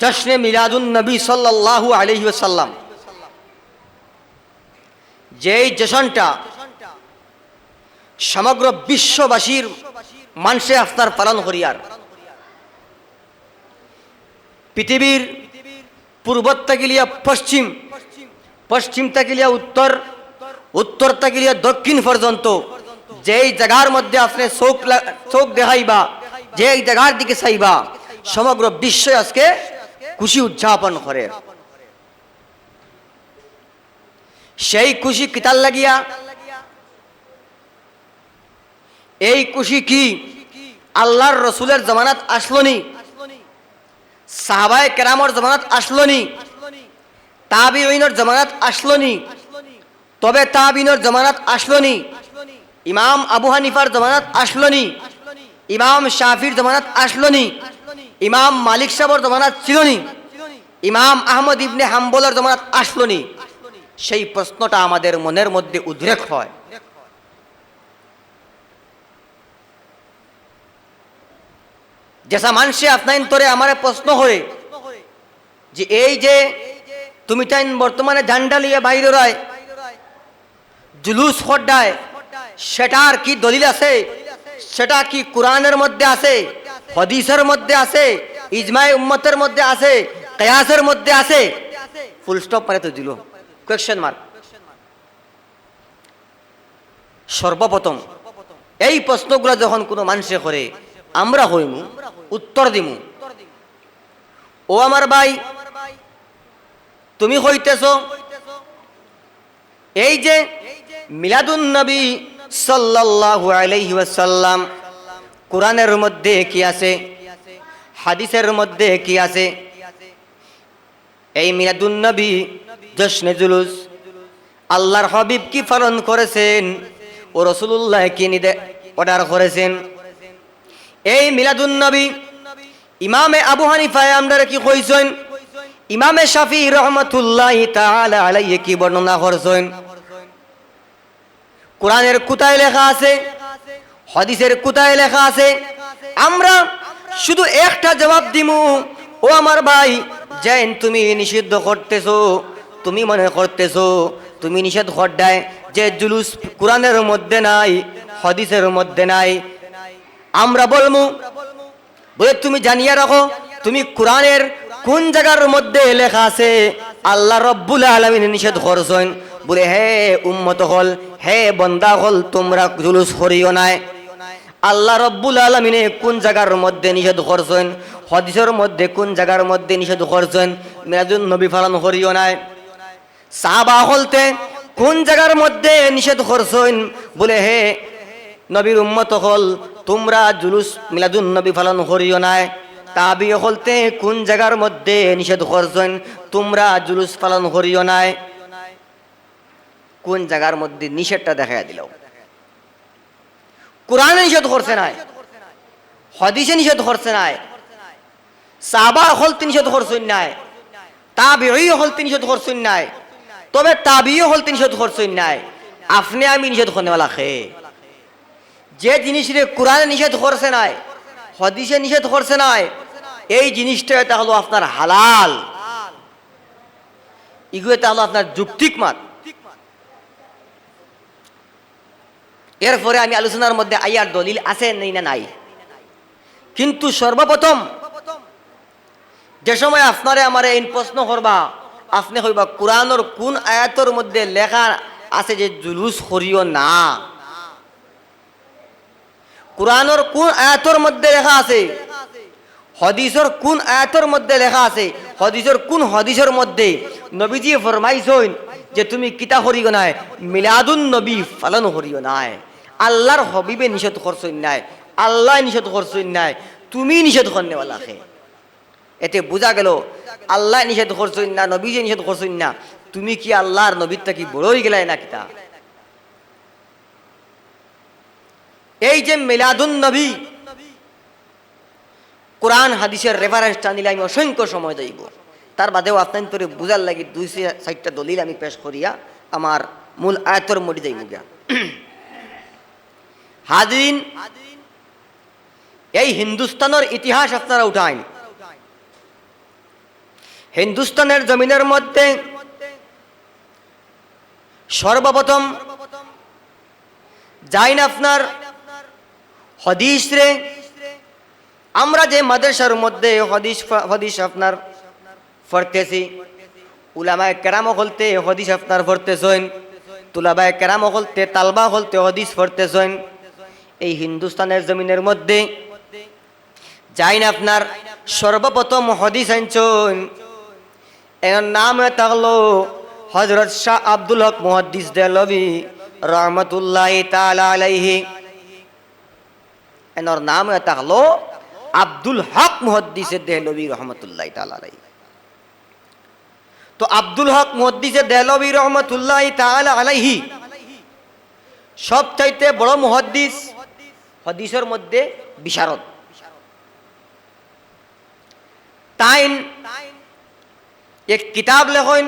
জশ্নে মিলাদুন নবী সাল্লাল্লাহু আলাইহি ওয়াসাল্লাম। যেই জশনটা সমগ্র বিশ্ববাসীর মানুষে আপনার পালন করিয়ার। পৃথিবীর পূর্বত তাকিলিয়া পশ্চিম পশ্চিম তাকিলিয়া উত্তর উত্তর তাকিলিয়া দক্ষিণ পর্যন্ত যেই জায়গার মধ্যে আপনি চোখ চোখ দেখাইবা, যেই জায়গার দিকে চাইবা, সমগ্র বিশ্ব আজকে খুশি উদযাপন করে সেই খুশি কিতাল লাগিয়া? এই খুশি কি আল্লাহর রসুলের জমানাত আসলনি সাহাবায় কেরামর জমানাত আসলনি তাবিনের জমানাত আসলনি তবে তাবিনের জমানাত আসলনি ইমাম আবু হানিফার জমানাত আসলনি ইমাম শাফির জমানাত আসলনি ইমাম মালিক সাহর জমানাত ছিলনি। ইমাম আহমদ ইবনে হাম্বলের জমানাত আসলনি। সেই প্রশ্নটা আমাদের মনের মধ্যে উদ্রেক হয়। যেসা মানুষে আপনার তোরে আমার প্রশ্ন করে যে, এই যে তুমি তাই বর্তমানে ঝান্ডা লিয়ে বাইরে রয়, জুলুস হড্ডায় সেটার কি দলিল আছে? সেটা কি কোরআনের মধ্যে আছে? হদিসের মধ্যে আছে, ইজমাই উম্মতের মধ্যে আছে, কয়াসের মধ্যে আছে। ফুল স্টপ মানে তো দিল। কোয়েশ্চেন মার্ক সর্বপ্রথম, এই প্রশ্নগুলো যখন কোনো মানুষে করে, আমরা হইমু, উত্তর দিমু। ও আমার ভাই, তুমি হইতেছ। এই যে মিলাদুন নবী সাল্লাল্লাহু আলাইহি ওয়াসাল্লাম কোরআনের মধ্যে কি আছে? হাদিসের মধ্যে কি আছে? এই মিলাদুন নবী, জশ্নে জুলুস, আল্লাহর হাবিব কি পালন করেছেন ও রসুল্লাহ কি নিদে অর্ডার করেছেন? এই মিলাদুন নবী, ইমামে আবু হানিফায় আমরা কি কইছেন? ইমামে শাফি রহমতুল্লাহ তাআলা কি বর্ণনা করছেন? কোরআনের কোথায় লেখা আছে? হাদিসের কোথায় লেখা আছে? আমরা শুধু একটা জবাব দিমু। ও আমার ভাই যেন তুমি নিষিদ্ধ করতেছো, তুমি মনে করতেছো, তুমি নিষেধ করডায় যে জুলুস কোরআনের মধ্যে নাই, হাদিসের মধ্যে নাই। আমরা বলমু, বলে তুমি জানিয়ে রাখো, তুমি কোরআনের কোন জায়গার মধ্যে লেখা আছে, আল্লাহ রব্বুল আলমিন নিষেধ করছেন। বলে হে উম্মত হল, হে বন্দা হল, তোমরা জুলুস করিও নাই। আল্লাহ রব্বুল আলমিনে কোন জায়গার মধ্যে নিষেধ করছেন? হদিসের মধ্যে কোন জায়গার মধ্যে নিষেধ করছেন? মিরাজুন নবী ফালান করিও নাই। সাহাবা হলতে কোন জায়গার মধ্যে নিষেধ করছেন? বলে, হে নবীর উম্মত হল, তোমরা জুলুস মিলাদুন নবী পালন করিও নাই। তাবি হলতে কোন জায়গার মধ্যে নিষেধ করছেন? তোমরা জুলুস পালন করিও নাই। কোন জায়গার মধ্যে নিষেধটা দেখা দিল। কোরআনে নিষেধ করছে নাই, হদিসে নিষেধ করছে নাই সাবা হলতে নিষেধ করছেন নাই তাবি হলতে নিষেধ করছেন নাই, তবে তাবিও হলতে নিষেধ করছেন নাই, আপনি আমি নিষেধ করনেওয়ালা খে যে জিনিসরে কোরআনে নিষেধ করছে নাই, হদিসে নিষেধ করছে নাই, এই জিনিসটা এটা হলো আপনার হালাল। ইগুলো এটা হলো আপনার যুক্তিক মাত। এরপরে আমি আলোচনার মধ্যে আইয়ার দলিল আছে নেই না নাই। কিন্তু সর্বপ্রথম যে সময় আপনারে আমার এই প্রশ্ন করবা, আপনি হইবা কোরআনের কোন আয়াতর মধ্যে লেখা আছে যে জুলুস করিও না। কোরআনের কোন আয়াতর মধ্যে লেখা আছে? হদিসর কোন আয়াতর মধ্যে লেখা আছে? হদিসর কোন হদিসের মধ্যে? নবীজি ফরমাইছেন যে তুমি কিতা করিও নাই, মিলাদুন নবী পালন করিও নাই। আল্লাহর হবিবে নিষেধ করছেন নাই, আল্লাহ নিষেধ করছেন নাই, তুমি নিষেধ করনেওয়ালাকে এতে বোঝা গেল, আল্লাহ নিষেধ করছেন না নবী নবীজি নিষেধ করছেন না, তুমি কি আল্লাহর নবীরটা কি বড়ই গেলাই না কিতা? এই যে মিলাদুন নবী, কোরআন হাদিসের রেফারেন্সটা নিলে আমি অসংখ্য সময় যাইব। তার বাদেও আপনার তোরে বুঝার লাগি দুই চারটা দলিল আমি পেশ করিয়া আমার মূল আয়তর মরি যাইব গিয়া। হাদিন। এই হিন্দুস্তানের ইতিহাস আপনারা উঠাইন। হিন্দুস্তানের জমিনের মধ্যে সর্বপ্রথম যাইন আপনার হদিস রে আমরা যে মাদ্রাসার মধ্যে হদিস হদিস আপনার পড়তেছি, উলামায় কেরাম হলতে হদিস আপনার পড়তেছেন, তুলাবায় কেরাম হলতে তালবা হলতে হদিস পড়তেছেন। এই হিন্দুস্তানের জমিনের মধ্যে। যাইন আপনার সর্বপ্রথম হদিস আনছেন। এর নাম থাকল হজরত শাহ আব্দুল হক মুহাদ্দিস দেলবি রহমতুল্লাহ আলাইহি। এনার নাম থাকল আব্দুল হক মুহাদ্দিস দেহলবি রহমতুল্লাহ আলাইহি। তো আব্দুল হক মুহাদ্দিস দেহলবি রহমতুল্লাহ তাআলা আলাইহি সবচাইতে বড় মুহাদ্দিস হদিসের মধ্যে বিশারদ। তাইন এক কিতাব লেখন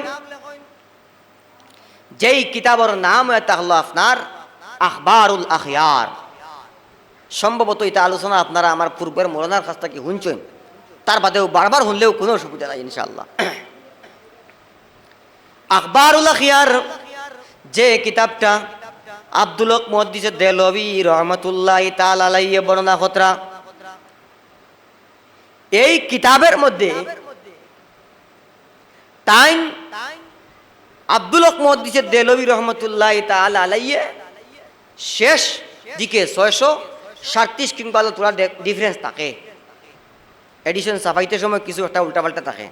যেই কিতাবের নাম এটা হলো আপনার আখবারুল আখিয়ার। সম্ভবত এটা আলোচনা আপনারা আমার পূর্বের মরনার কাছ থেকে শুনছেন। তার বাদেও বারবার শুনলেও কোনো অসুবিধা নাই ইনশাল্লাহ আখবারুল আখিয়ার যে কিতাবটা আব্দুল হক মহাদ্দিসে দেলবি রহমতুল্লাহ তাল আলাইয়ে বর্ণনা খতরা। এই কিতাবের মধ্যে টাইম আব্দুল হক মহাদ্দিসে দেলবি রহমতুল্লাহ তাল আলাইয়ে শেষ দিকে ছয়শো সাতত্রিশ কিংবা তোলা ডিফারেন্স থাকে। এডিশন সাফাইতে সময় কিছু একটা উল্টাপাল্টা থাকে।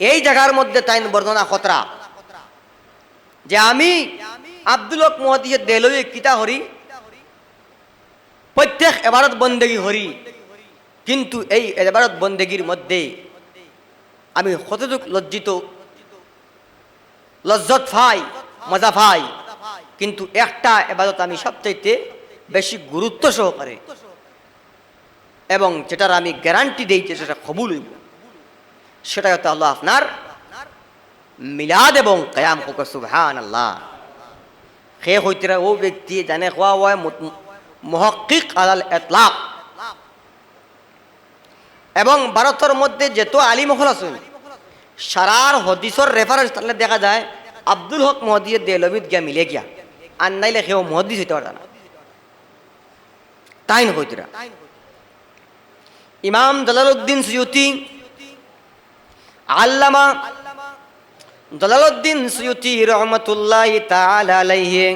এই জায়গার মধ্যে তাইন বর্ণনা খতরা। যে আমি আব্দুল হক মহাদিসের দেলই কিতা হরি? প্রত্যেক এবারত বন্দেগি হরি। কিন্তু এই এবারত বন্দেগির মধ্যে আমি কতটুক লজ্জিত, লজ্জত ফাই, মজা ফাই। কিন্তু একটা এবাদত আমি সবচাইতে বেশি গুরুত্ব সহকারে এবং যেটার আমি গ্যারান্টি দিই যে সেটা কবুল হইব সেটা হতে হলো আপনার মিলাদ এবং কয়াম হোক আল্লাহ সে হইতে ও ব্যক্তি জানে খোয়া হয় মহকিক আলাল এতলাক। এবং ভারতের মধ্যে যেত আলী মহল আছেন সারার হদিসর রেফারেন্স তাহলে দেখা যায়, আব্দুল হক মহদিয়ে দেলবিদ গিয়া মিলে গিয়া। আর নাইলে সেও মহদিস হইতে পারত না। তাই হইতরা ইমাম দলালউদ্দিন সুয়ুতি আল্লামা দলালউদ্দিন সুয়ুতি রহমতুল্লাহ আলাইহি।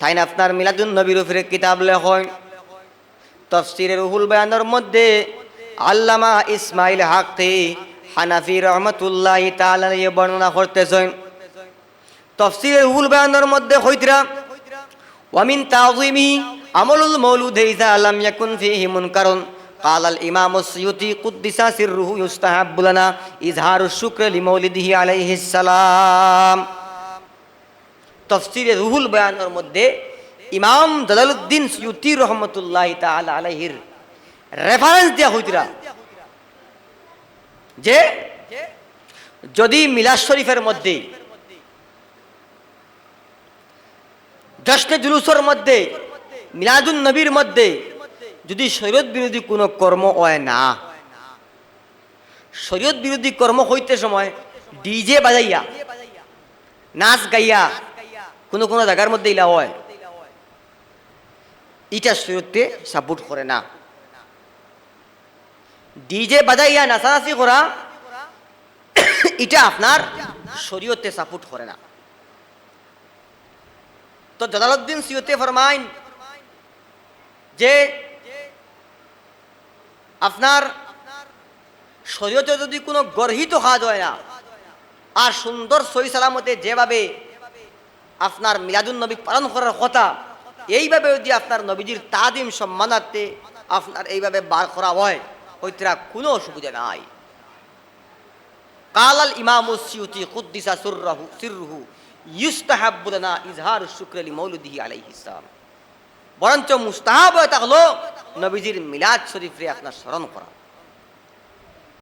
তাই না আপনার মিলাদুন নবীর উপরে কিতাব লেখন তফসিরের রুহুল বয়ানের মধ্যে আল্লামা ইসমাইল হাক্তি হানাফি রহমতুল্লাহ আলাইহি বর্ণনা করতেছেন। তফসিরের রুহুল বয়ানের মধ্যে হইতরা ওয়ামিন তাযিমি আমলুল মৌলুদ ইযা লাম ইয়াকুন ফীহি মুনকারুন। قال الإمام السيوطي قدس سره يستحب لنا إظهار الشكر لمولده عليه السلام তফসিরে রুহুল বয়ানের মধ্যে ইমাম দলালুদ্দিন সুয়ুতি রহমতুল্লাহ তাআলা আলাইহির রেফারেন্স দেয়া হইতরা যে যদি মিলাদ শরীফের মধ্যে জশ্নে জুলুসের মধ্যে মিলাদুন নবীর মধ্যে যদি শরীয়ত বিরোধী কোনো কর্ম হয় না, শরীয়ত বিরোধী কর্ম হইতে সময় ডিজে বাজাইয়া, নাচ গাইয়া, কোনো কোনো জায়গার মধ্যে ইলা হয় ইটা শরীয়তে সাপোর্ট করে না। ডিজে বাজাইয়া, নাচানাচি করা, এটা আপনার শরীয়তে সাপোর্ট করে না। তো জালালউদ্দিন সিয়তে ফরমাইন যে আপনার শরীয়তে যদি কোনো গর্হিত কাজ হয় না, আর সুন্দর সই সালামতে যেভাবে আপনার মিলাদুন নবী পালন করার কথা, এইভাবে যদি আপনার নবীজির তাদিম সম্মানার্থে আপনার এইভাবে বার করা হয় হইতরা কোনো অসুবিধা নাই। কালাল সিউতি কুদ্দিসা সুররাহু সিররুহু ইউস্তাহাব্বুলানা ইজহার শুক্রলি মৌলুদিহি আলাইহিস সালাম। বরঞ্চ মুস্তাহাব হয়ে থাকল নবীজির মিলাদ শরীফরে আপনার স্মরণ করা।